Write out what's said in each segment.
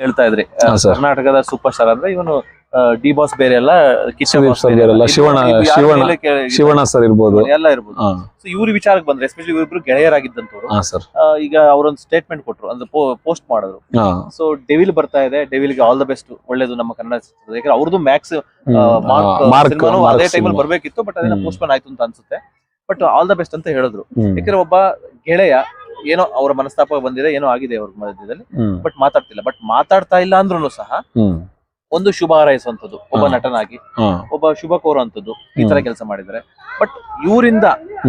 ಹೇಳ್ತಾ ಇದ್ರಿ. ಕರ್ನಾಟಕದ ಸೂಪರ್ ಸ್ಟಾರ್ ಅಂದ್ರೆ ಇವನು ಡಿ ಬಾಸ್ ಬೇರೆ ಎಲ್ಲ ಕಿಶನ್ ಶಿವಣ್ಣ- ಸರ್ ಇರ್ಬೋದು. ಎಲ್ಲ ಇರ್ಬೋದು. ಸೊ ಇವ್ರ ವಿಚಾರಕ್ಕೆ ಬಂದ್ರೆ ಎಸ್ಪೆಷಲಿ ಇವರಿಬ್ರು ಗೆಳೆಯರಾಗಿದ್ದಂತವ್ರು ಈಗ ಅವರೊಂದು ಸ್ಟೇಟ್ಮೆಂಟ್ ಕೊಟ್ರು ಅಂದ್ರೆ ಪೋಸ್ಟ್ ಮಾಡಿದ್ರು. ಸೊ ಡೆವಿಲ್ ಬರ್ತಾ ಇದೆ ಡೆವಿಲ್ಗೆ ಆಲ್ ದ ಬೆಸ್ಟ್ ಒಳ್ಳೇದು ನಮ್ಮ ಕನ್ನಡ ಚಿತ್ರದ ಯಾಕಂದ್ರೆ ಅವ್ರದ್ದು ಮ್ಯಾಕ್ಸ್ ಮಾರ್ಕ್ ಅದೇ ಟೈಮಲ್ಲಿ ಬರ್ಬೇಕಿತ್ತು ಬಟ್ ಅದನ್ನ ಪೋಸ್ಟ್ ಪೋಸ್ಟ್ಪೋನ್ ಆಯ್ತು ಅಂತ ಅನ್ಸುತ್ತೆ. ಬಟ್ ಆಲ್ ದ ಬೆಸ್ಟ್ ಅಂತ ಹೇಳಿದ್ರು. ಯಾಕಂದ್ರೆ ಒಬ್ಬ ಗೆಳೆಯ ಏನೋ ಅವರ ಮನಸ್ತಾಪ ಬಂದಿದೆ ಏನೋ ಆಗಿದೆ ಅವ್ರ ಮಧ್ಯದಲ್ಲಿ. ಬಟ್ ಮಾತಾಡ್ತಿಲ್ಲ. ಬಟ್ ಮಾತಾಡ್ತಾ ಇಲ್ಲ ಅಂದ್ರೂ ಸಹ ಒಂದು ಶುಭ ಹಾರೈಸುವಂತದ್ದು ಒಬ್ಬ ನಟನಾಗಿ ಒಬ್ಬ ಶುಭ ಕೋರುವಂತದ್ದು ಈ ತರ. ಕೆಲಸ ಮಾಡಿದ್ರೆ ಬಟ್ ಇವರಿಂದ.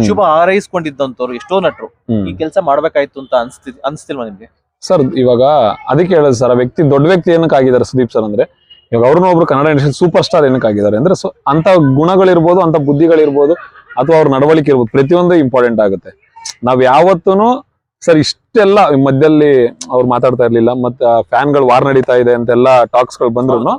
ಶುಭ ಹಾರೈಸ್ಕೊಂಡಿದ್ದಂತವ್ರು ಎಷ್ಟೋ ನಟರು ಈ ಕೆಲಸ ಮಾಡ್ಬೇಕಾಯ್ತು ಅಂತ ಅನ್ಸ್ತಿ ಅನ್ಸ್ತಿಲ್ವಾ ನಿಮ್ಗೆ? ಸರ್ ಇವಾಗ ಅದಕ್ಕೆ ಹೇಳೋದು ಸರ್ ವ್ಯಕ್ತಿ ದೊಡ್ಡ ವ್ಯಕ್ತಿ ಏನಕ್ಕೆ ಆಗಿದ್ದಾರೆ ಸುದೀಪ್ ಸರ್ ಅಂದ್ರೆ ಇವಾಗ ಅವ್ರನ್ನ ಒಬ್ರು ಕನ್ನಡ ಇಂಡಸ್ಟ್ರಿ ಸೂಪರ್ ಸ್ಟಾರ್ ಏನಕ್ಕೆ ಆಗಿದ್ದಾರೆ ಅಂದ್ರೆ ಸೊ ಅಂತ ಗುಣಗಳಿರ್ಬೋದು ಅಂತ ಬುದ್ಧಿಗಳಿರ್ಬೋದು ಅಥವಾ ಅವ್ರ ನಡವಳಿಕೆ ಇರ್ಬೋದು ಪ್ರತಿಯೊಂದು ಇಂಪಾರ್ಟೆಂಟ್ ಆಗುತ್ತೆ. ನಾವ್ ಯಾವತ್ತೂ ಸರ್ ಇಷ್ಟೆಲ್ಲ ಮಧ್ಯದಲ್ಲಿ ಅವ್ರು ಮಾತಾಡ್ತಾ ಇರ್ಲಿಲ್ಲ. ಮತ್ತೆ ಫ್ಯಾನ್ಗಳು ವಾರ್ ನಡೀತಾ ಇದೆ ಅಂತೆಲ್ಲ ಟಾಕ್ಸ್ಗಳು ಬಂದ್ರು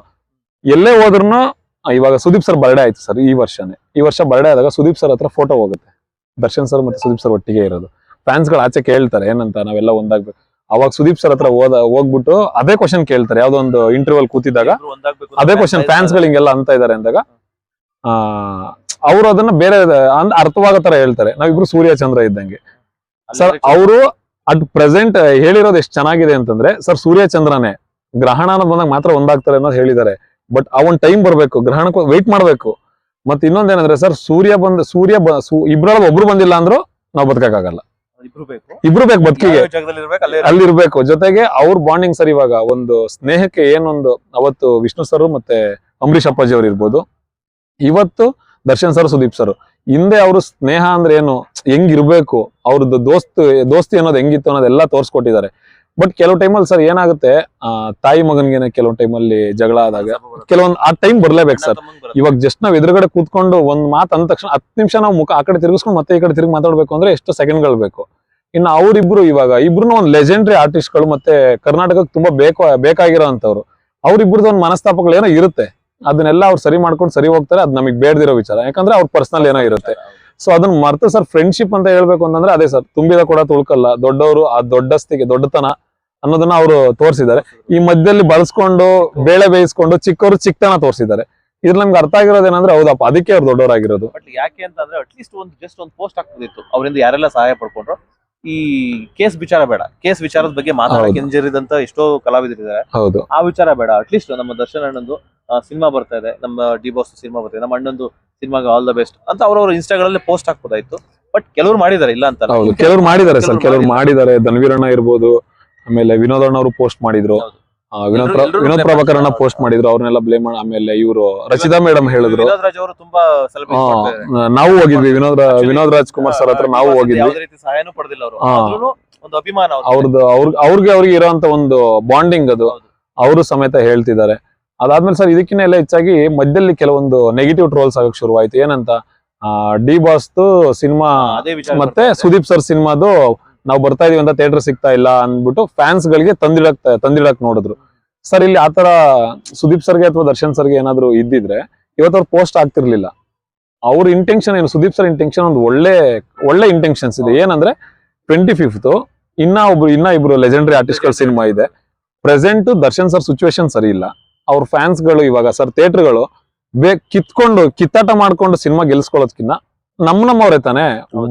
ಎಲ್ಲೇ ಹೋದ್ರು ಇವಾಗ ಸುದೀಪ್ ಸರ್ ಬರ್ಡೇ ಆಯ್ತು ಸರ್ ಈ ವರ್ಷನೇ. ಈ ವರ್ಷ ಬರ್ಡೇ ಆದಾಗ ಸುದೀಪ್ ಸರ್ ಹತ್ರ ಫೋಟೋ ಹೋಗುತ್ತೆ. ದರ್ಶನ್ ಸರ್ ಮತ್ತೆ ಸುದೀಪ್ ಸರ್ ಒಟ್ಟಿಗೆ ಇರೋದು. ಫ್ಯಾನ್ಸ್ಗಳು ಆಚೆ ಕೇಳ್ತಾರೆ ಏನಂತ ನಾವೆಲ್ಲ ಒಂದಾಗ್ಬೇಕು. ಅವಾಗ ಸುದೀಪ್ ಸರ್ ಹತ್ರ ಹೋದ ಹೋಗ್ಬಿಟ್ಟು ಅದೇ ಕ್ವಶನ್ ಕೇಳ್ತಾರೆ. ಯಾವ್ದೋ ಒಂದು ಇಂಟರ್ವ್ಯೂಲ್ ಕೂತಿದ್ದಾಗ ಅದೇ ಕ್ವಶನ್ ಫ್ಯಾನ್ಸ್ಗಳು ಹಿಂಗೆಲ್ಲ ಅಂತ ಇದಾರೆ ಅಂದಾಗ ಆ ಅವರು ಅದನ್ನ ಬೇರೆ ಅರ್ಥವಾಗೋ ತರ ಹೇಳ್ತಾರೆ. ನಾವಿಬ್ರು ಸೂರ್ಯ ಚಂದ್ರ ಇದ್ದಂಗೆ. ಸರ್ ಅವರು ಅಟ್ ಪ್ರೆಸೆಂಟ್ ಹೇಳಿರೋದು ಎಷ್ಟು ಚೆನ್ನಾಗಿದೆ ಅಂತಂದ್ರೆ ಸರ್ ಸೂರ್ಯ ಚಂದ್ರನೇ ಗ್ರಹಣ ಅನ್ನೋದು ಬಂದಾಗ ಮಾತ್ರ ಒಂದಾಗ್ತಾರೆ ಅನ್ನೋದು ಹೇಳಿದ್ದಾರೆ. ಬಟ್ ಆ ಒಂದ್ ಟೈಮ್ ಬರ್ಬೇಕು ಗ್ರಹಣಕ್ಕೆ ವೆಯ್ಟ್ ಮಾಡ್ಬೇಕು. ಮತ್ತೆ ಇನ್ನೊಂದೇನಂದ್ರೆ ಸರ್ ಸೂರ್ಯ ಬಂದ್ ಸೂರ್ಯ ಇಬ್ರಲ್ಲಿ ಒಬ್ರು ಬಂದಿಲ್ಲ ಅಂದ್ರೂ ನಾವು ಬದುಕಕ್ಕಾಗಲ್ಲ. ಇಬ್ರು ಬೇಕು. ಬದುಕಿಗೆ. ಯಾವ ಜಾಗದಲ್ಲಿ ಇರ್ಬೇಕು ಅಲ್ಲೇ ಅಲ್ಲಿ ಇರ್ಬೇಕು ಜೊತೆಗೆ ಅವ್ರ ಬಾಂಡಿಂಗ್ ಸರ್ ಇವಾಗ ಒಂದು ಸ್ನೇಹಕ್ಕೆ ಏನೊಂದು ಅವತ್ತು ವಿಷ್ಣು ಸರ್ ಮತ್ತೆ ಅಂಬರೀಶ್ ಅಪ್ಪಾಜಿ ಅವ್ರು ಇರ್ಬೋದು ಇವತ್ತು ದರ್ಶನ್ ಸರ್ ಸುದೀಪ್ ಸರ್. ಹಿಂದೆ ಅವರು ಸ್ನೇಹ ಅಂದ್ರೆ ಏನು? ಹೆಂಗಿರ್ಬೇಕು ಅವ್ರದ್ದು ದೋಸ್ತು, ದೋಸ್ತಿ ಅನ್ನೋದು ಹೆಂಗಿತ್ತು ಅನ್ನೋದೆಲ್ಲ ತೋರ್ಸ್ಕೊಟ್ಟಿದ್ದಾರೆ. ಬಟ್ ಕೆಲವು ಟೈಮಲ್ಲಿ ಸರ್ ಏನಾಗುತ್ತೆ ತಾಯಿ ಮಗನ್ಗೆನೆ ಕೆಲವು ಟೈಮಲ್ಲಿ ಜಗಳ ಆದಾಗ, ಕೆಲವೊಂದು, ಆ ಟೈಮ್ ಬರ್ಲೇಬೇಕು ಸರ್. ಇವಾಗ ಜಸ್ಟ್ ನಾವ್ ಎದುರುಗಡೆ ಕೂತ್ಕೊಂಡು ಒಂದ್ ಮಾತು ಅಂದ ತಕ್ಷಣ ಹತ್ತು ನಿಮಿಷ ನಾವು ಮುಖ ಆ ಕಡೆ ತಿರುಗಿಸ್ಕೊಂಡು ಮತ್ತೆ ಈ ಕಡೆ ತಿರುಗಿ ಮಾತಾಡ್ಬೇಕು ಅಂದ್ರೆ ಎಷ್ಟು ಸೆಕೆಂಡ್ಗಳು ಬೇಕು. ಇನ್ನು ಅವರಿಬ್ರು ಇವಾಗ ಇಬ್ರು ಒಂದು ಲೆಜೆಂಡ್ರಿ ಆರ್ಟಿಸ್ಟ್ಗಳು ಮತ್ತೆ ಕರ್ನಾಟಕಕ್ಕೆ ತುಂಬಾ ಬೇಕು, ಬೇಕಾಗಿರೋ ಅಂತವ್ರು ಅವ್ರಿಬ್ರದ್ದು ಒಂದು ಮನಸ್ತಾಪಗಳು ಏನೋ ಇರುತ್ತೆ. ಅದನ್ನೆಲ್ಲ ಅವ್ರು ಸರಿ ಮಾಡ್ಕೊಂಡು ಸರಿ ಹೋಗ್ತಾರೆ, ಅದ್ ನಮಗೆ ಬೇಡದಿರೋ ವಿಚಾರ. ಯಾಕಂದ್ರೆ ಅವ್ರ ಪರ್ಸನಲ್ ಏನೋ ಇರುತ್ತೆ. ಸೊ ಅದನ್ನ ಮರ್ತು ಸರ್ ಫ್ರೆಂಡ್ಶಿಪ್ ಅಂತ ಹೇಳ್ಬೇಕು ಅಂತಂದ್ರೆ ಅದೇ ಸರ್, ತುಂಬಿದ ಕೂಡ ತುಳ್ಕಲ್ಲ. ದೊಡ್ಡವರು, ಆ ದೊಡ್ಡಸ್ತಿಗೆ, ದೊಡ್ಡತನ ಅನ್ನೋದನ್ನ ಅವರು ತೋರಿಸಿದ್ದಾರೆ. ಈ ಮಧ್ಯದಲ್ಲಿ ಬಳಸ್ಕೊಂಡು, ಬೇಳೆ ಬೇಯಿಸ್ಕೊಂಡು ಚಿಕ್ಕವರು ಚಿಕ್ಕತನ ತೋರಿಸಿದ್ದಾರೆ. ಇದ್ರ ನಮ್ಗೆ ಅರ್ಥ ಆಗಿರೋದೇನಂದ್ರೆ ಹೌದಪ್ಪ, ಅದಕ್ಕೆ ಅವ್ರು ದೊಡ್ಡವರಾಗಿರೋದು. ಬಟ್ ಯಾಕೆ ಅಂತಂದ್ರೆ ಅಟ್ಲೀಸ್ಟ್ ಒಂದು ಜಸ್ಟ್ ಒಂದು ಪೋಸ್ಟ್ ಹಾಕ್ಬೋದಿತ್ತು. ಅವರಿಂದ ಯಾರೆಲ್ಲ ಸಹಾಯ ಪಡ್ಕೊಂಡ್ರು? ಈ ಕೇಸ್ ವಿಚಾರ ಬೇಡ. ಕೇಸ್ ವಿಚಾರದ ಬಗ್ಗೆ ಮಾತಾಡಕ್ಕೆ. ಹಿಂಜರಿದಂತ ಎಷ್ಟೋ ಕಲಾವಿದರಿದ್ದಾರೆ. ಹೌದು. ಆ ವಿಚಾರ ಬೇಡ. ಅಟ್ಲೀಸ್ಟ್ ನಮ್ಮ ದರ್ಶನ್ ಅಣ್ಣಂದು ಸಿನಿಮಾ ಬರ್ತಾ ಇದೆ. ನಮ್ಮ ಡಿ ಬಾಸ್ ಸಿನಿಮಾ ಬರ್ತಾ ಇದೆ. ನಮ್ಮ ಅಣ್ಣಂದು ಸಿನಿಮಾಗೆ ಆಲ್ ದ ಬೆಸ್ಟ್ ಅಂತ ಅವ್ರವ್ರ ಇನ್ಸ್ಟಾಗಳಲ್ಲಿ ಪೋಸ್ಟ್ ಹಾಕ್ಬೋದಾಯ್ತು. ಬಟ್ ಕೆಲವರು ಮಾಡಿದ್ದಾರೆ ಇಲ್ಲ ಅಂತ ಕೆಲವ್ರು ಮಾಡಿದ್ದಾರೆ ಸರ್. ಕೆಲವ್ರು ಮಾಡಿದ್ದಾರೆ. ಧನ್ವೀರಣ್ಣ ಇರ್ಬೋದು ಆಮೇಲೆ ವಿನೋದಣ್ಣ ಅವರು ಪೋಸ್ಟ್ ಮಾಡಿದ್ರು. ವಿನೋದ್ ಪ್ರಭಾಕರ್ ಅಣ್ಣ ಪೋಸ್ಟ್ ಮಾಡಿದ್ರು ಅವ್ರನ್ನೆಲ್ಲ ಬ್ಲೇಮ್ ಮಾಡಿ ಆಮೇಲೆ ಇವರು ರಚಿತಾ ಮೇಡಮ್ ಹೇಳಿದ್ರು. ವಿನೋದ್ ರಾಜ್ ಅವರು ತುಂಬಾ ನಾವು ಹೋಗಿದ್ವಿ. ವಿನೋದ್ ಕುಮಾರ್ ವಿನೋದ್ ರಾಜ್ಕುಮಾರ್ ಸರ್ ಹತ್ರ ನಾವು ಹೋಗಿದ್ವಿ. ಸಹಾಯನೂ ಪಡೆದಿಲ್ಲ ಅವರು. ಒಂದು ಅಭಿಮಾನ ಅವ್ರದ್ದು. ಅವ್ರದ್ದು ಅವ್ರ ಅವ್ರಿಗೆ ಅವ್ರಿಗೆ ಇರೋಂತ ಒಂದು ಬಾಂಡಿಂಗ್ ಅದು. ಅವರು ಸಮೇತ ಹೇಳ್ತಿದ್ದಾರೆ. ಅದಾದ್ಮೇಲೆ ಸರ್ ಇದಕ್ಕಿಂತ ಎಲ್ಲ ಹೆಚ್ಚಾಗಿ ಮಧ್ಯದಲ್ಲಿ ಕೆಲವೊಂದು ನೆಗೆಟಿವ್ ಟ್ರೋಲ್ಸ್ ಆಗಕ್ ಶುರುವಾಯ್ತು. ಏನಂತ? ಡಿ ಬಾಸ್ದು ಸಿನಿಮಾ ಮತ್ತೆ ಸುದೀಪ್ ಸರ್ ಸಿನಿಮಾದು ನಾವು ಬರ್ತಾ ಇದೀವಿ ಅಂತ ಥಿಯೇಟರ್ ಸಿಗ್ತಾ ಇಲ್ಲ ಅಂದ್ಬಿಟ್ಟು ಫ್ಯಾನ್ಸ್ ಗಳಿಗೆ ತಂದಿಡಕ್ ತಂದಿಡಕ್ ನೋಡಿದ್ರು. ಸರ್ ಇಲ್ಲಿ ಆತರ ಸುದೀಪ್ ಸರ್ಗೆ ಅಥವಾ ದರ್ಶನ್ ಸರ್ಗೆ ಏನಾದ್ರು ಇದ್ದಿದ್ರೆ ಇವತ್ತು ಅವ್ರು ಪೋಸ್ಟ್ ಆಗ್ತಿರ್ಲಿಲ್ಲ ಅವ್ರ ಇಂಟೆನ್ಷನ್ ಏನು? ಸುದೀಪ್ ಸರ್ ಇಂಟೆನ್ಷನ್ ಒಂದು ಒಳ್ಳೆ ಒಳ್ಳೆ ಇಂಟೆನ್ಷನ್ಸ್ ಇದೆ. ಏನಂದ್ರೆ ಟ್ವೆಂಟಿ ಫಿಫ್ತ್ ಇನ್ನ ಒಬ್ರು, ಇನ್ನ ಇಬ್ರು ಲೆಜೆಂಡರಿ ಆರ್ಟಿಸ್ಟ್ಗಳ ಸಿನಿಮಾ ಇದೆ. ಪ್ರೆಸೆಂಟ್ ದರ್ಶನ್ ಸರ್ ಸಿಚುವೇಶನ್ ಸರಿ ಇಲ್ಲ. ಅವ್ರ ಫ್ಯಾನ್ಸ್ಗಳು ಇವಾಗ ಸರ್ ಥಿಯೇಟರ್ಗಳು ಬೇ, ಕಿತ್ಕೊಂಡು, ಕಿತ್ತಾಟ ಮಾಡ್ಕೊಂಡು ಸಿನಿಮಾ ಗೆಲ್ಸ್ಕೊಳ್ಳೋದ್ಕಿನ್ನ ನಮ್ ನಮ್ಮವ್ರೆ ತಾನೆ.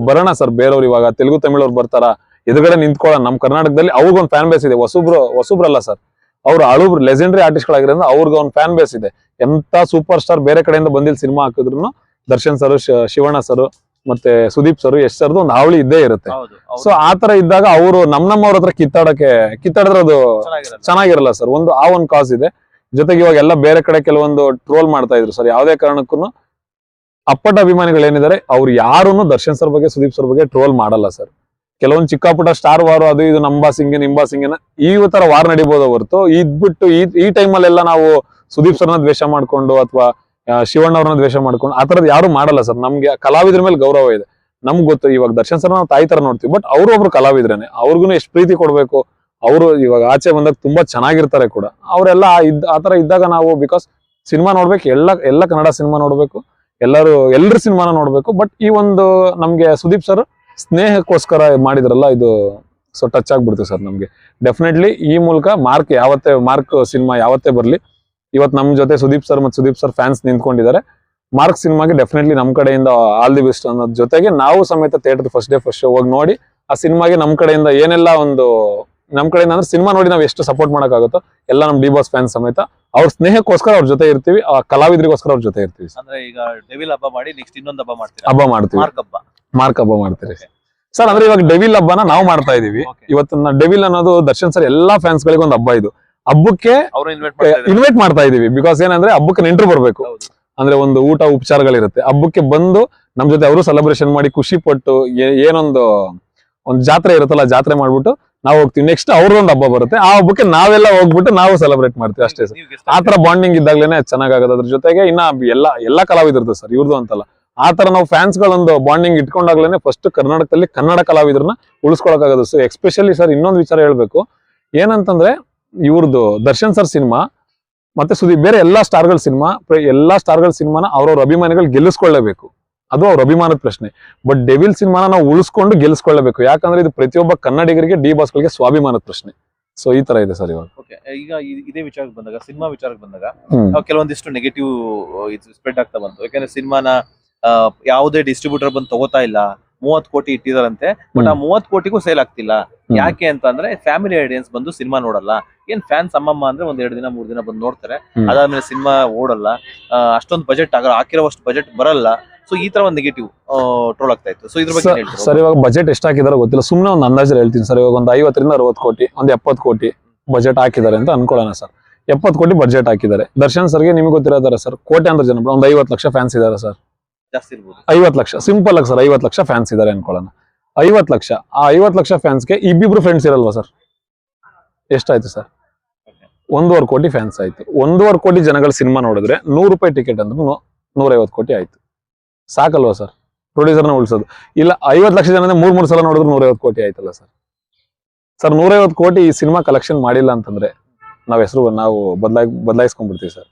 ಬರೋಣ ಸರ್ ಬೇರೆಯವ್ರು ಇವಾಗ ತೆಲುಗು ತಮಿಳವ್ರು ಬರ್ತಾರ ಎದುರುಗಡೆ ನಿಂತ್ಕೊಳ್ಳೋಣ ನಮ್ ಕರ್ನಾಟಕದಲ್ಲಿ ಅವ್ರಿಗೊಂದು ಫ್ಯಾನ್ ಬೇಸ್ ಇದೆ. ಹೊಸಬ್ರು ಹೊಸಬ್ರಲ್ಲ ಸರ್. ಅವ್ರು ಅಳುಬ್ರು ಲೆಜೆಂಡರಿ ಆರ್ಟಿಸ್ಟ್ಗಳಾಗಿರೋದ್ರಿಂದ ಅವ್ರಿಗೆ ಒಂದು ಫ್ಯಾನ್ ಬೇಸ್ ಇದೆ. ಎಂತ ಸೂಪರ್ ಸ್ಟಾರ್ ಬೇರೆ ಕಡೆಯಿಂದ ಬಂದಿಲ್ ಸಿನಿಮಾ ಹಾಕಿದ್ರು ದರ್ಶನ್ ಸರ್ ಶಿವಣ್ಣ ಸರ್ ಮತ್ತೆ ಸುದೀಪ್ ಸರ್ ಯಶ್ ಸರ್ದು ಒಂದು ಹಾವಳಿ ಇದ್ದೇ ಇರುತ್ತೆ. ಸೊ ಆತರ ಇದ್ದಾಗ ಅವರು ನಮ್ ನಮ್ಮವ್ರ ಹತ್ರ ಕಿತ್ತಾಡಕ್ಕೆ ಕಿತ್ತಾಡಿದ್ರೆ ಅದು ಚೆನ್ನಾಗಿರಲ್ಲ. ಚೆನ್ನಾಗಿರಲ್ಲ ಸರ್. ಒಂದು ಆ ಒಂದು ಕಾಸ್ ಇದೆ. ಜೊತೆಗೆ ಇವಾಗ ಎಲ್ಲ ಬೇರೆ ಕಡೆ ಕೆಲವೊಂದು ಟ್ರೋಲ್ ಮಾಡ್ತಾ ಇದ್ರು ಸರ್. ಯಾವುದೇ ಕಾರಣಕ್ಕೂ ಅಪ್ಪಟ ಅಭಿಮಾನಿಗಳು ಏನಿದ್ದಾರೆ ಅವ್ರು ಯಾರನ್ನು ದರ್ಶನ್ ಸರ್ ಬಗ್ಗೆ, ಸುದೀಪ್ ಸರ್ ಬಗ್ಗೆ ಟ್ರೋಲ್ ಮಾಡಲ್ಲ ಸರ್. ಕೆಲವೊಂದು ಚಿಕ್ಕಪುಟ್ಟ ಸ್ಟಾರ್ ವಾರು ಅದು ಇದು ನಂಬಾ ಸಿಂಗೆ, ನಿಂಬಾ ಸಿಂಗೆನ ಈ ತರ ವಾರ್ ನಡಿಬೋದು ಹೊರತು? ಇದ್ಬಿಟ್ಟು ಈ ಈ ಟೈಮಲ್ಲೆಲ್ಲ ನಾವು ಸುದೀಪ್ ಸರ್ನ ದ್ವೇಷ ಮಾಡ್ಕೊಂಡು ಅಥವಾ ಶಿವಣ್ಣ ಅವ್ರನ್ನ ದ್ವೇಷ ಮಾಡ್ಕೊಂಡು ಆ ತರದ್ ಯಾರು ಮಾಡಲ್ಲ ಸರ್. ನಮ್ಗೆ ಕಲಾವಿದ್ರ ಮೇಲೆ ಗೌರವ ಇದೆ. ನಮ್ಗೆ ಗೊತ್ತು, ಇವಾಗ ದರ್ಶನ್ ಸರ್ ನಾವು ತಾಯಿ ತರ ನೋಡ್ತೀವಿ. ಬಟ್ ಅವರು ಒಬ್ರು ಕಲಾವಿದ್ರೇನೆ. ಅವ್ರಿಗೂ ಎಷ್ಟು ಪ್ರೀತಿ ಕೊಡ್ಬೇಕು. ಅವರು ಇವಾಗ ಆಚೆ ಬಂದಾಗ ತುಂಬಾ ಚೆನ್ನಾಗಿರ್ತಾರೆ ಕೂಡ. ಅವರೆಲ್ಲ ಇದ್, ಆ ತರ ಇದ್ದಾಗ ನಾವು ಬಿಕಾಸ್ ಸಿನಿಮಾ ನೋಡ್ಬೇಕು, ಎಲ್ಲ ಎಲ್ಲ ಕನ್ನಡ ಸಿನಿಮಾ ನೋಡ್ಬೇಕು. ಎಲ್ಲರೂ ಎಲ್ಲರ ಸಿನಿಮಾನ ನೋಡ್ಬೇಕು ಬಟ್ ಈ ಒಂದು ನಮ್ಗೆ ಸುದೀಪ್ ಸರ್ ಸ್ನೇಹಕ್ಕೋಸ್ಕರ ಮಾಡಿದ್ರಲ್ಲ, ಇದು ಸೊ ಟಚ್ ಆಗ್ಬಿಡ್ತು ಸರ್ ನಮಗೆ. ಡೆಫಿನೆಟ್ಲಿ ಈ ಮೂಲಕ ಮಾರ್ಕ್ ಯಾವತ್ತೇ ಮಾರ್ಕ್ ಸಿನಿಮಾ ಯಾವತ್ತೇ ಬರಲಿ ಇವತ್ತು ನಮ್ಮ ಜೊತೆ ಸುದೀಪ್ ಸರ್ ಮತ್ತು ಸುದೀಪ್ ಸರ್ ಫ್ಯಾನ್ಸ್ ನಿಂತ್ಕೊಂಡಿದ್ದಾರೆ. ಮಾರ್ಕ್ ಸಿನಿಮಾಗೆ ಡೆಫಿನೆಟ್ಲಿ ನಮ್ಮ ಕಡೆಯಿಂದ ಆಲ್ ದಿ ಬೆಸ್ಟ್ ಅನ್ನೋದ್ರ ಜೊತೆಗೆ ನಾವು ಸಮೇತ theatre first day first show ಹೋಗಿ ನೋಡಿ, ಆ ಸಿನಿಮಾಗೆ ನಮ್ಮ ಕಡೆಯಿಂದ ಏನೆಲ್ಲ ಒಂದು ನಮ್ಮ ಕಡೆಯಿಂದ ಅಂದ್ರೆ ಸಿನಿಮಾ ನೋಡಿ ನಾವು ಎಷ್ಟು ಸಪೋರ್ಟ್ ಮಾಡೋಕ್ಕಾಗುತ್ತೋ, ಎಲ್ಲ ನಮ್ಮ ಡಿ ಬಾಸ್ ಫ್ಯಾನ್ಸ್ ಸಮೇತ ಅವ್ರ ಸ್ನೇಹಕ್ಕೋಸ್ಕರ ಅವ್ರ ಜೊತೆ ಇರ್ತೀವಿ ಆ ಕಲಾವಿದರಿಗೋಸ್ಕರ ಅವ್ರ ಜೊತೆ ಇರ್ತೀವಿ ಅಂದ್ರೆ ಈಗ ಡೆವಿಲ್ ಹಬ್ಬ ಮಾಡಿ ನೆಕ್ಸ್ಟ್ ಇನ್ನೊಂದು ಹಬ್ಬ ಮಾಡ್ತೀರಾ? ಹಬ್ಬ ಮಾಡ್ತೀವಿ. ಮಾರ್ಕ್ ಹಬ್ಬ. ಮಾರ್ಕ್ ಹಬ್ಬ ಮಾಡ್ತೀರಿ. ಸರ್ ಅಂದ್ರೆ ಇವಾಗ ಡೆವಿಲ್ ಹಬ್ಬನ ನಾವು ಮಾಡ್ತಾ ಇದೀವಿ. ಇವತ್ತನ್ನ ಇವತ್ತು ಡೆವಿಲ್ ಅನ್ನೋದು ದರ್ಶನ್ ಸರ್ ಎಲ್ಲಾ ಫ್ಯಾನ್ಸ್ ಗಳಿಗೆ ಒಂದು ಹಬ್ಬ ಇದು. ಹಬ್ಬಕ್ಕೆ ಅವರು ಇನ್ವೈಟ್ ಮಾಡ್ತಾ ಇದೀವಿ. ಬಿಕಾಸ್ ಏನಂದ್ರೆ ಹಬ್ಬಕ್ಕೆ ನೆಂಟರು ಬರ್ಬೇಕು. ಅಂದ್ರೆ ಒಂದು ಊಟ ಉಪಚಾರಗಳಿರುತ್ತೆ. ಹಬ್ಬಕ್ಕೆ ಬಂದು ನಮ್ ಜೊತೆ ಅವರು ಸೆಲೆಬ್ರೇಷನ್ ಮಾಡಿ ಖುಷಿ ಪಟ್ಟು ಏನೊಂದು ಒಂದು ಜಾತ್ರೆ ಇರುತ್ತಲ್ಲ ಜಾತ್ರೆ ಮಾಡ್ಬಿಟ್ಟು ನಾವು ಹೋಗ್ತೀವಿ. ನೆಕ್ಸ್ಟ್ ಅವ್ರದೊಂದು ಹಬ್ಬ ಬರುತ್ತೆ. ಆ ಹಬ್ಬಕ್ಕೆ ನಾವೆಲ್ಲ ಹೋಗ್ಬಿಟ್ಟು ನಾವು ಸೆಲೆಬ್ರೇಟ್ ಮಾಡ್ತೀವಿ ಅಷ್ಟೇ ಸರ್. ಆತರ ಆ ತರ ಬಾಂಡಿಂಗ್ ಇದ್ದಾಗ್ಲೇನೆ ಚೆನ್ನಾಗಾಗೋದು ಅದ್ರ ಜೊತೆಗೆ ಇನ್ನ ಎಲ್ಲ ಎಲ್ಲ ಕಲಾವಿದರದ್ದು ಸರ್ ಇವ್ರದ್ದು ಅಂತಲ್ಲ. ಆ ತರ ನಾವು ಫ್ಯಾನ್ಸ್ ಗಳೊಂದು ಬಾಂಡಿಂಗ್ ಇಟ್ಕೊಂಡಾಗ್ಲೇನೆ ಫಸ್ಟ್ ಕರ್ನಾಟಕದಲ್ಲಿ ಕನ್ನಡ ಕಲಾವಿದರನ್ನ ಉಳಿಸ್ಕೊಳಕಾಗೋದು ಸೊ ಎಸ್ಪೆಷಲಿ ಸರ್ ಇನ್ನೊಂದು ವಿಚಾರ ಹೇಳ್ಬೇಕು. ಏನಂತಂದ್ರೆ ಇವ್ರದ್ದು ದರ್ಶನ್ ಸರ್ ಸಿನಿಮಾ ಮತ್ತೆ ಸುದೀಪ್ ಬೇರೆ ಎಲ್ಲಾ ಸ್ಟಾರ್ಗಳ ಸಿನಿಮಾ ಎಲ್ಲಾ ಸ್ಟಾರ್ಗಳ ಸಿನಿಮಾನ ಅವ್ರವ್ರ ಅಭಿಮಾನಿಗಳು ಗೆಲ್ಲಿಸ್ಕೊಳ್ಳೇಬೇಕು ಅದು ಅವ್ರ ಅಭಿಮಾನದ ಪ್ರಶ್ನೆ. ಬಟ್ ಡೆವಿಲ್ ಸಿನಿಮಾನ ನಾವು ಉಳಿಸ್ಕೊಂಡು ಗೆಲ್ಸ್ಕೊಳ್ಳಬೇಕು. ಯಾಕಂದ್ರೆ ಇದು ಪ್ರತಿಯೊಬ್ಬ ಕನ್ನಡಿಗರಿಗೆ ಡಿ ಬಾಸ್ಗಳಿಗೆ ಸ್ವಾಭಿಮಾನದ ಪ್ರಶ್ನೆ. ಸೊ ಈ ತರ ಇದೆ ಸರ್ ಇವಾಗ. ಈಗ ಇದೇ ವಿಚಾರಕ್ಕೆ ಬಂದಾಗ ಸಿನಿಮಾ ವಿಚಾರಕ್ಕೆ ಬಂದಾಗ ಕೆಲವೊಂದಿಷ್ಟು ನೆಗೆಟಿವ್ ಸ್ಪ್ರೆಡ್ ಆಗ್ತಾ ಬಂತು. ಯಾಕಂದ್ರೆ ಸಿನಿಮಾನ ಯಾವುದೇ ಡಿಸ್ಟ್ರಿಬ್ಯೂಟರ್ ಬಂದು ತಗೋತಾ ಇಲ್ಲ. ಮೂವತ್ ಕೋಟಿ ಇಟ್ಟಿದಾರಂತೆ ಬಟ್ ಆ. ಮೂವತ್ ಕೋಟಿಗೂ ಸೇಲ್ ಆಗ್ತಿಲ್ಲ. ಯಾಕೆ ಅಂತ ಅಂದ್ರೆ ಫ್ಯಾಮಿಲಿ ಆಡಿಯನ್ಸ್ ಬಂದು ಸಿನಿಮಾ ನೋಡಲ್ಲ. ಏನ್ ಫ್ಯಾನ್ಸ್ ಅಮ್ಮಮ್ಮ ಅಂದ್ರೆ ಒಂದ್ ಎರಡು ದಿನ ಮೂರ್ ದಿನ ಬಂದು ನೋಡ್ತಾರೆ. ಅದಾದ್ಮೇಲೆ ಸಿನಿಮಾ ಓಡಲ್ಲ. ಅಷ್ಟೊಂದು ಬಜೆಟ್ ಆಗಲ್ಲ. ಹಾಕಿರೋವಷ್ಟು ಬಜೆಟ್ ಬರಲ್ಲ. ಸೊ ಈ ತರ ಒಂದು ನೆಗೆಟಿವ್ ಟ್ರೋಲ್ ಆಗ್ತಾ ಇತ್ತು. ಸೊ ಇದ್ರ ಬಗ್ಗೆ ಸರ್ ಇವಾಗ ಬಜೆಟ್ ಎಷ್ಟು ಹಾಕಿದಾರೋ ಗೊತ್ತಿಲ್ಲ. ಸುಮ್ಮನೆ ಒಂದು ಅಂದಾಜು ಹೇಳ್ತೀನಿ ಸರ್. ಇವಾಗ ಒಂದು ಐವತ್ತರಿಂದ ಅರವತ್ತು ಕೋಟಿ ಒಂದು ಎಪ್ಪತ್ತು ಕೋಟಿ ಬಜೆಟ್ ಹಾಕಿದ್ದಾರೆ ಅಂತ ಅನ್ಕೊಳ್ಳೋಣ ಸರ್. ಎಪ್ಪತ್ತು ಕೋಟಿ ಬಜೆಟ್ ಹಾಕಿದ್ದಾರೆ. ದರ್ಶನ್ ಸರ್ಗೆ ನಿಮಗೆ ಗೊತ್ತಿರೋದಾರ ಸರ್ ಕೋಟಿ ಅಂದ್ರೆ ಜನ ಒಂದು ಐವತ್ತು ಲಕ್ಷ ಫ್ಯಾನ್ಸ್ ಇದಾರೆ ಸರ್. ಜಾಸ್ತಿ ಐವತ್ತು ಲಕ್ಷ ಸಿಂಪಲ್ ಆಗಿ ಸರ್ ಐವತ್ತು ಲಕ್ಷ ಫ್ಯಾನ್ಸ್ ಇದಾರೆ ಅನ್ಕೊಳ್ಳೋಣ. ಐವತ್ತು ಲಕ್ಷ ಆ ಐವತ್ತು ಲಕ್ಷ ಫ್ಯಾನ್ಸ್ಗೆ ಇಬ್ಬಿಬ್ರು ಫ್ರೆಂಡ್ಸ್ ಇರಲ್ವಾ ಸರ್? ಎಷ್ಟಾಯ್ತು ಸರ್? ಒಂದೂವರೆ ಕೋಟಿ ಫ್ಯಾನ್ಸ್ ಆಯ್ತು. ಒಂದೂವರೆ ಕೋಟಿ ಜನಗಳ ಸಿನಿಮಾ ನೋಡಿದ್ರೆ ನೂರು ರೂಪಾಯಿ ಟಿಕೆಟ್ ಅಂದ್ರೆ ನೂರೈವತ್ತು ಕೋಟಿ ಆಯ್ತು. ಸಾಕಲ್ವಾ ಸರ್? ಪ್ರೊಡ್ಯೂಸರ್ನ ಉಳಿಸೋದು. ಇಲ್ಲ ಐವತ್ತು ಲಕ್ಷ ಜನ ಮೂರ್ ಮೂರು ಸಲ ನೋಡಿದ್ರೆ ನೂರೈವತ್ತು ಕೋಟಿ ಆಯ್ತಲ್ಲ ಸರ್? ಸರ್ ನೂರೈವತ್ತು ಕೋಟಿ ಈ ಸಿನಿಮಾ ಕಲೆಕ್ಷನ್ ಮಾಡಿಲ್ಲ ಅಂತಂದ್ರೆ ನಾವ್ ಹೆಸರು ನಾವು ಬದಲಾಯ್ ಬದಲಾಯಿಸ್ಕೊಂಡ್ಬಿಡ್ತೀವಿ ಸರ್.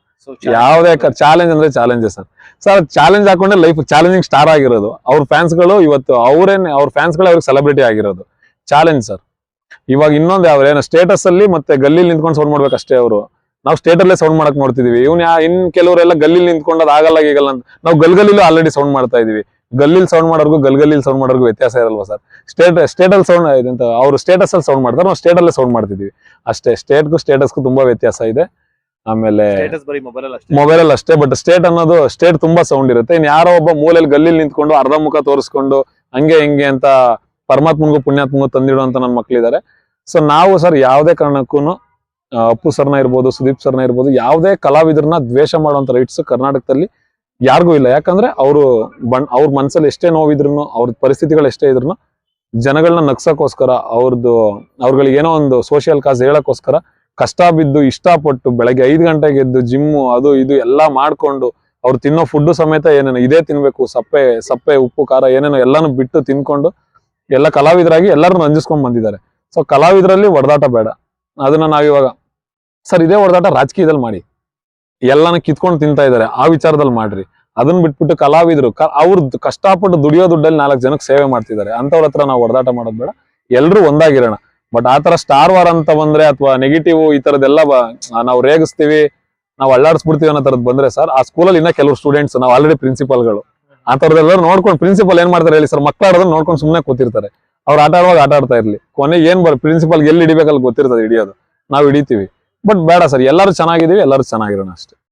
ಯಾವುದೇ ಚಾಲೆಂಜ್ ಅಂದ್ರೆ ಚಾಲೆಂಜ್ ಸರ್. ಸರ್ ಚಾಲೆಂಜ್ ಹಾಕೊಂಡೆ ಲೈಫ್ ಚಾಲೆಂಜಿಂಗ್ ಸ್ಟಾರ್ ಆಗಿರೋದು. ಅವ್ರ ಫ್ಯಾನ್ಸ್ಗಳು ಇವತ್ತು ಅವರೇನೆ ಅವ್ರ ಫ್ಯಾನ್ಸ್ಗಳು ಅವ್ರಿಗೆ ಸೆಲೆಬ್ರಿಟಿ ಆಗಿರೋದು. Challenge sir. ಇವಾಗ ಇನ್ನೊಂದು ಯಾವ ಏನೋ ಸ್ಟೇಟಸ್ ಅಲ್ಲಿ ಮತ್ತೆ ಗಲ್ಲಿ ನಿಂತ್ಕೊಂಡು ಸೌಂಡ್ ಮಾಡ್ಬೇಕಷ್ಟೇ ಅವರು. ನಾವು ಸ್ಟೇಟ್ ಅಲ್ಲೇ ಸೌಂಡ್ ಮಾಡಕ್ ನೋಡ್ತಿದೀವಿ. ಇವ್ನ ಇನ್ ಕೆಲವರೆಲ್ಲ ಗಲ್ಲಿ ನಿಂತ್ಕೊಂಡು ಅದಾಗಲ್ಲ ಆಗಲ್ಲ ಈಗಲ್ಲ ಅಂತ. ನಾವು ಗಲ್ಗಲ್ಲಿಲೂ ಆಲ್ರೆಡಿ ಸೌಂಡ್ ಮಾಡ್ತಾ ಇದೀವಿ. ಗಲ್ಲಿಲ್ ಸೌಂಡ್ ಮಾಡೋರ್ಗು ಗಲ್ಗಲ್ಲಿ ಸೌಂಡ್ ಮಾಡೋರ್ಗು ವ್ಯತ್ಯಾಸ ಇರಲ್ವಾ ಸರ್? ಸ್ಟೇಟ್ ಸ್ಟೇಟ್ ಅಲ್ಲಿ ಸೌಂಡ್ ಇದಂತ ಅವ್ರು ಸ್ಟೇಟಸ್ ಅಲ್ಲಿ ಸೌಂಡ್ ಮಾಡ್ತಾರೆ. ನಾವು ಸ್ಟೇಟ್ ಅಲ್ಲೇ ಸೌಂಡ್ ಮಾಡ್ತಿದೀವಿ. ಅಷ್ಟೇ ಸ್ಟೇಟ್ಗೂ ಸ್ಟೇಟಸ್ಗೂ ತುಂಬಾ ವ್ಯತ್ಯಾಸ ಇದೆ. ಆಮೇಲೆ ಸ್ಟೇಟಸ್ ಬರೀ ಮೊಬೈಲ್ ಅಲ್ಲಿ ಅಷ್ಟೇ ಮೊಬೈಲ್ ಅಲ್ಲಿ ಅಷ್ಟೇ ಬಟ್ ಸ್ಟೇಟ್ ಅನ್ನೋದು ಸ್ಟೇಟ್ ತುಂಬಾ ಸೌಂಡ್ ಇರುತ್ತೆ. ಇನ್ ಯಾರೋ ಒಬ್ಬ ಮೂಲೆಯಲ್ಲಿ ಗಲ್ಲಿ ನಿಂತ್ಕೊಂಡು ಅರ್ಧ ಮುಖ ತೋರಿಸ್ಕೊಂಡು ಹಂಗೆ ಹಿಂಗೆ ಅಂತ ಪರಮಾತ್ಮನಿಗೂ ಪುಣ್ಯಾತ್ಮಗೂ ತಂದಿಡುವಂತ ನನ್ನ ಮಕ್ಳಿದ್ದಾರೆ ಸೊ ನಾವು ಸರ್ ಯಾವುದೇ ಕಾರಣಕ್ಕೂ ಅಪ್ಪು ಸರ್ನ ಇರ್ಬೋದು, ಸುದೀಪ್ ಸರ್ನ ಇರ್ಬೋದು, ಯಾವುದೇ ಕಲಾವಿದರನ್ನ ದ್ವೇಷ ಮಾಡುವಂತ ರೈಟ್ಸ್ ಕರ್ನಾಟಕದಲ್ಲಿ ಯಾರಿಗೂ ಇಲ್ಲ. ಯಾಕಂದ್ರೆ ಅವರು ಬಣ್, ಅವ್ರ ಮನ್ಸಲ್ಲಿ ಎಷ್ಟೇ ನೋವಿದ್ರು ಅವ್ರ ಪರಿಸ್ಥಿತಿಗಳು ಎಷ್ಟೇ ಇದ್ರು ಜನಗಳನ್ನ ನಗ್ಸಕ್ಕೋಸ್ಕರ ಅವ್ರದ್ದು ಅವ್ರಗಳಿಗೆ ಏನೋ ಒಂದು ಸೋಷಿಯಲ್ ಕಾಸ್ ಹೇಳಕ್ಕೋಸ್ಕರ ಕಷ್ಟ ಬಿದ್ದು, ಇಷ್ಟಪಟ್ಟು ಬೆಳಗ್ಗೆ ಐದು ಗಂಟೆಗೆ ಎದ್ದು ಜಿಮ್ಮು ಅದು ಇದು ಎಲ್ಲಾ ಮಾಡ್ಕೊಂಡು ಅವ್ರು ತಿನ್ನೋ ಫುಡ್ ಸಮೇತ ಏನೇನೋ ಇದೇ ತಿನ್ಬೇಕು, ಸಪ್ಪೆ ಸಪ್ಪೆ, ಉಪ್ಪು, ಖಾರ ಏನೇನೋ ಎಲ್ಲಾನು ಬಿಟ್ಟು ತಿನ್ಕೊಂಡು ಎಲ್ಲ ಕಲಾವಿದರಾಗಿ ಎಲ್ಲರನ್ನು ಅಂಜಿಸ್ಕೊಂಡ್ ಬಂದಿದ್ದಾರೆ. ಸೊ ಕಲಾವಿದರಲ್ಲಿ ಹೊಡೆದಾಟ ಬೇಡ. ಅದನ್ನ ನಾವಿವಾಗ ಸರ್, ಇದೇ ಹೊಡೆದಾಟ ರಾಜಕೀಯದಲ್ಲಿ ಮಾಡಿ. ಎಲ್ಲಾನು ಕಿತ್ಕೊಂಡು ತಿಂತಾ ಇದ್ದಾರೆ. ಆ ವಿಚಾರದಲ್ಲಿ ಮಾಡ್ರಿ. ಅದನ್ನ ಬಿಟ್ಬಿಟ್ಟು ಕಲಾವಿದರು ಅವ್ರದ್ದು ಕಷ್ಟಪಟ್ಟು ದುಡಿಯೋ ದುಡ್ಡಲ್ಲಿ ನಾಲ್ಕು ಜನಕ್ಕೆ ಸೇವೆ ಮಾಡ್ತಿದ್ದಾರೆ. ಅಂತವ್ರ ಹತ್ರ ನಾವು ಹೊಡೆದಾಟ ಮಾಡೋದು ಬೇಡ. ಎಲ್ಲರೂ ಒಂದಾಗಿರೋಣ. ಬಟ್ ಆ ತರ ಸ್ಟಾರ್ ವಾರ್ ಅಂತ ಬಂದ್ರೆ ಅಥವಾ ನೆಗೆಟಿವ್ ಈ ತರದೆಲ್ಲ ನಾವು ರೇಗಿಸ್ತೀವಿ, ನಾವು ಅಳ್ಳಾಡಿಸ್ಬಿಡ್ತೀವಿ ಅನ್ನೋ ತರದ್ ಬಂದ್ರೆ ಸರ್, ಆ ಸ್ಕೂಲಲ್ಲಿ ಇನ್ನ ಕೆಲವು ಸ್ಟೂಡೆಂಟ್ಸ್ ನಾವು ಆಲ್ರೆಡಿ ಪ್ರಿನ್ಸಿಪಲ್ಗಳು ಆ ತರದೆಲ್ಲ ನೋಡ್ಕೊಂಡು ಪ್ರಿನ್ಸಿಪಲ್ ಏನ್ ಮಾಡ್ತಾರೆ ಹೇಳಿ ಸರ್, ಮಕ್ಳ ಆಡೋದನ್ನ ನೋಡ್ಕೊಂಡು ಸುಮ್ಮನೆ ಕೂತಿರ್ತಾರೆ. ಅವ್ರು ಆಟ ಆಡುವಾಗ ಆಟ ಆಡ್ತಾ ಇರ್ಲಿ. ಕೊನೆಗೆ ಏನ್ ಬರ್ ಪ್ರಿನ್ಸಿಪಲ್ ಎಲ್ಲಿ ಹಿಡಿಬೇಕಲ್ಲಿ ಗೊತ್ತಿರ್ತದೆ ಹಿಡಿಯೋದು. ನಾವು ಹಿಡಿತೀವಿ. ಬಟ್ ಬೇಡ ಸರ್ ಎಲ್ಲರೂ ಚೆನ್ನಾಗಿದೀವಿ ಎಲ್ಲರೂ ಚೆನ್ನಾಗಿರೋಣ ಅಷ್ಟೇ.